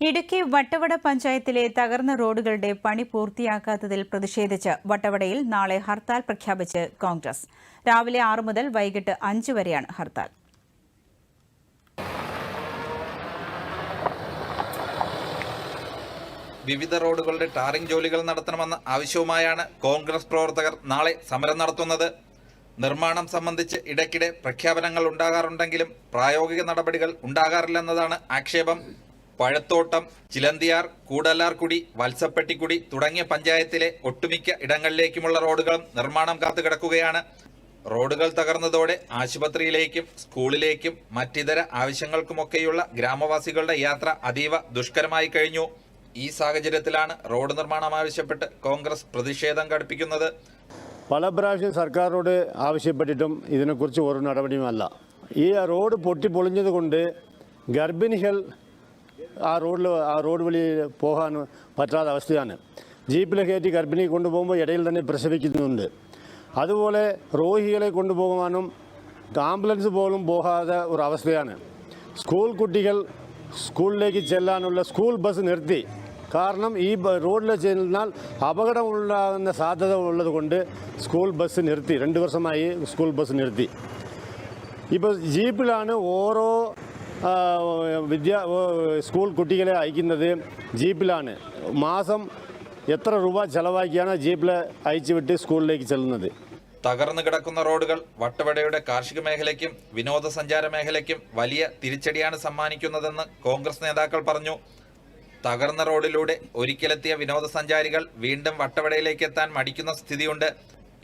ഇടുക്കി വട്ടവട പഞ്ചായത്തിലെ തകർന്ന റോഡുകളുടെ പണി പൂർത്തിയാക്കാത്തതിൽ പ്രതിഷേധിച്ച് വട്ടവടയിൽ നാളെ ഹർത്താൽ പ്രഖ്യാപിച്ച് കോൺഗ്രസ്. രാവിലെ ആറ് മുതൽ വൈകിട്ട് അഞ്ച് വരെയാണ് ഹർത്താൽ. വിവിധ റോഡുകളുടെ ടാറിംഗ് ജോലികൾ നടത്തണമെന്ന ആവശ്യവുമായാണ് കോൺഗ്രസ് പ്രവർത്തകർ നാളെ സമരം നടത്തുന്നത്. നിർമ്മാണം സംബന്ധിച്ച് ഇടയ്ക്കിടെ പ്രഖ്യാപനങ്ങൾ ഉണ്ടാകാറുണ്ടെങ്കിലും പ്രായോഗിക നടപടികൾ ഉണ്ടാകാറില്ലെന്നതാണ് ആക്ഷേപം. പഴത്തോട്ടം ചിലന്തിയാർ കൂടലാർകുടി വത്സപ്പെട്ടിക്കുടി തുടങ്ങിയ പഞ്ചായത്തിലെ ഒട്ടുമിക്ക ഇടങ്ങളിലേക്കുമുള്ള റോഡുകളും നിർമ്മാണം കാത്തു കിടക്കുകയാണ്. റോഡുകൾ തകർന്നതോടെ ആശുപത്രിയിലേക്കും സ്കൂളിലേക്കും മറ്റിതര ആവശ്യങ്ങൾക്കുമൊക്കെയുള്ള ഗ്രാമവാസികളുടെ യാത്ര അതീവ ദുഷ്കരമായി കഴിഞ്ഞു. ഈ സാഹചര്യത്തിലാണ് റോഡ് നിർമ്മാണം ആവശ്യപ്പെട്ട് കോൺഗ്രസ് പ്രതിഷേധം ഘടിപ്പിക്കുന്നത് പല പ്രാവശ്യം സർക്കാരിനോട് ആവശ്യപ്പെട്ടിട്ടും ഇതിനെക്കുറിച്ച് ഒരു നടപടിയുമല്ല. ഈ റോഡ് പൊട്ടിപ്പൊളിഞ്ഞത് കൊണ്ട് ഗർഭിണികൾ ആ റോഡിൽ ആ റോഡ് വഴി പോകാൻ പറ്റാത്ത അവസ്ഥയാണ്. ജീപ്പിൽ കയറ്റി ഗർഭിണി കൊണ്ടുപോകുമ്പോൾ ഇടയിൽ തന്നെ പ്രസവിക്കുന്നുണ്ട്. അതുപോലെ രോഗികളെ കൊണ്ടുപോകാനും ആംബുലൻസ് പോലും പോകാതെ ഒരു അവസ്ഥയാണ്. സ്കൂൾ കുട്ടികൾ സ്കൂളിലേക്ക് ചെല്ലാനുള്ള സ്കൂൾ ബസ് നിർത്തി. കാരണം ഈ റോഡിൽ ചെന്നാൽ അപകടം ഉണ്ടാകുന്ന സാധ്യത ഉള്ളത് കൊണ്ട് സ്കൂൾ ബസ് നിർത്തി. രണ്ട് വർഷമായി സ്കൂൾ ബസ് നിർത്തി. ഇപ്പോൾ ജീപ്പിലാണ് ഓരോ വിദ്യാ സ്കൂൾ കുട്ടികളെ അയക്കുന്നത് ജീപ്പിലാണ്. മാസം എത്ര രൂപ ചെലവാക്കിയാണ് ജീപ്പിൽ അയച്ചു വിട്ട് സ്കൂളിലേക്ക് ചെല്ലുന്നത്? തകർന്നു കിടക്കുന്ന റോഡുകൾ വട്ടവടയുടെ കാർഷിക മേഖലയ്ക്കും വിനോദസഞ്ചാര മേഖലയ്ക്കും വലിയ തിരിച്ചടിയാണ് സമ്മാനിക്കുന്നതെന്ന് കോൺഗ്രസ് നേതാക്കൾ പറഞ്ഞു. തകർന്ന റോഡിലൂടെ ഒരിക്കലെത്തിയ വിനോദസഞ്ചാരികൾ വീണ്ടും വട്ടവടയിലേക്ക് എത്താൻ മടിക്കുന്ന സ്ഥിതിയുണ്ട്.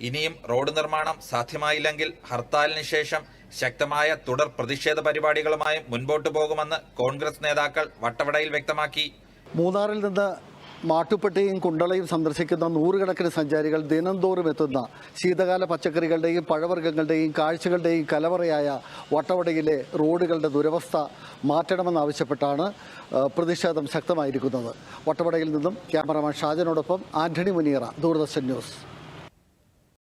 ഇനിയും റോഡ് നിർമ്മാണം സാധ്യമായില്ലെങ്കിൽ ഹർത്താലിന് ശേഷം ശക്തമായ തുടർ പ്രതിഷേധ പരിപാടികളുമായി മുൻപോട്ടു പോകുമെന്ന് കോൺഗ്രസ് നേതാക്കൾ വട്ടവടയിൽ വ്യക്തമാക്കി. മൂന്നാറിൽ നിന്ന് മാട്ടുപ്പെട്ടിയും കുണ്ടളയും സന്ദർശിക്കുന്ന നൂറുകണക്കിന് സഞ്ചാരികൾ ദിനംതോറും എത്തുന്ന ശീതകാല പച്ചക്കറികളുടെയും പഴവർഗങ്ങളുടെയും കാഴ്ചകളുടെയും കലവറയായ വട്ടവടയിലെ റോഡുകളുടെ ദുരവസ്ഥ മാറ്റണമെന്നാവശ്യപ്പെട്ടാണ് പ്രതിഷേധം ശക്തമായിരിക്കുന്നത്. വട്ടവടയിൽ നിന്നും ക്യാമറമാൻ ഷാജനോടൊപ്പം ആന്റണി മുനിയറ ദൂരദർശൻ ന്യൂസ്.